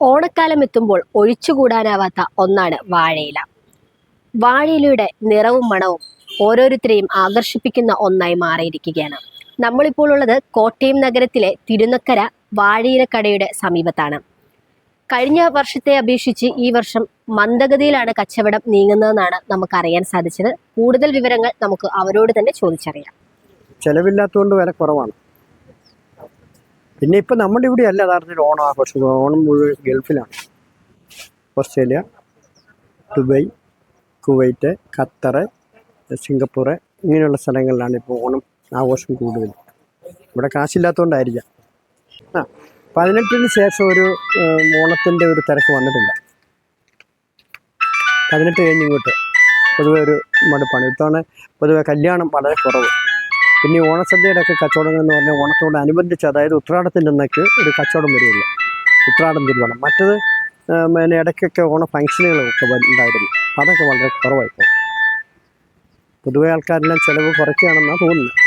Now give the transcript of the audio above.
ഓണക്കാലം എത്തുമ്പോൾ ഒഴിച്ചുകൂടാനാവാത്ത ഒന്നാണ് വാഴയില. വാഴയിലയുടെ നിറവും മണവും ഓരോരുത്തരെയും ആകർഷിപ്പിക്കുന്ന ഒന്നായി മാറിയിരിക്കുകയാണ്. നമ്മളിപ്പോൾ ഉള്ളത് കോട്ടയം നഗരത്തിലെ തിരുനക്കര വാഴയില കടയുടെ സമീപത്താണ്. കഴിഞ്ഞ വർഷത്തെ അപേക്ഷിച്ച് ഈ വർഷം മന്ദഗതിയിലാണ് കച്ചവടം നീങ്ങുന്നതെന്നാണ് നമുക്ക് അറിയാൻ സാധിച്ചത്. കൂടുതൽ വിവരങ്ങൾ നമുക്ക് അവരോട് തന്നെ ചോദിച്ചറിയാം. ചെലവില്ലാത്തതുകൊണ്ട് വില കുറവാണ്. പിന്നെ ഇപ്പം നമ്മുടെ ഇവിടെ അല്ല യഥാർത്ഥത്തിൽ ഓണം ആഘോഷിക്കുന്നത് ഓണം മുഴുവൻ ഗൾഫിലാണ്. Australia Dubai Kuwait Qatar Singapore ഇങ്ങനെയുള്ള സ്ഥലങ്ങളിലാണ് ഇപ്പോൾ ഓണം ആഘോഷം കൂടുതൽ ഇവിടെ കാശില്ലാത്തതുകൊണ്ടായിരിക്കാം ആ പതിനെട്ടിന് ശേഷം ഒരു ഓണത്തിന്റെ ഒരു തിരക്ക് വന്നിട്ടില്ല പതിനെട്ട് കഴിഞ്ഞ് ഇങ്ങോട്ട് പൊതുവെ ഒരു മടുപ്പാണ്. ഇത്തവണ പൊതുവെ കല്യാണം വളരെ കുറവ്. പിന്നെ ഓണസദ്യയുടെ ഒക്കെ കച്ചവടങ്ങൾ എന്ന് പറഞ്ഞാൽ ഓണത്തോട് അനുബന്ധിച്ച് അതായത് ഉത്രാടത്തിന്റെ അന്നൊക്കെ ഒരു കച്ചവടം വരികയില്ല ഉത്രാടം തിരുവോണം. മറ്റത് പിന്നെ ഇടയ്ക്കൊക്കെ ഓണ ഫംഗ്ഷനുകളൊക്കെ ഉണ്ടായിരുന്നു. അതൊക്കെ വളരെ കുറവായിപ്പോയി. പൊതുവെ ആൾക്കാരെല്ലാം ചിലവ് കുറയ്ക്കുകയാണെന്നാണ് തോന്നുന്നത്.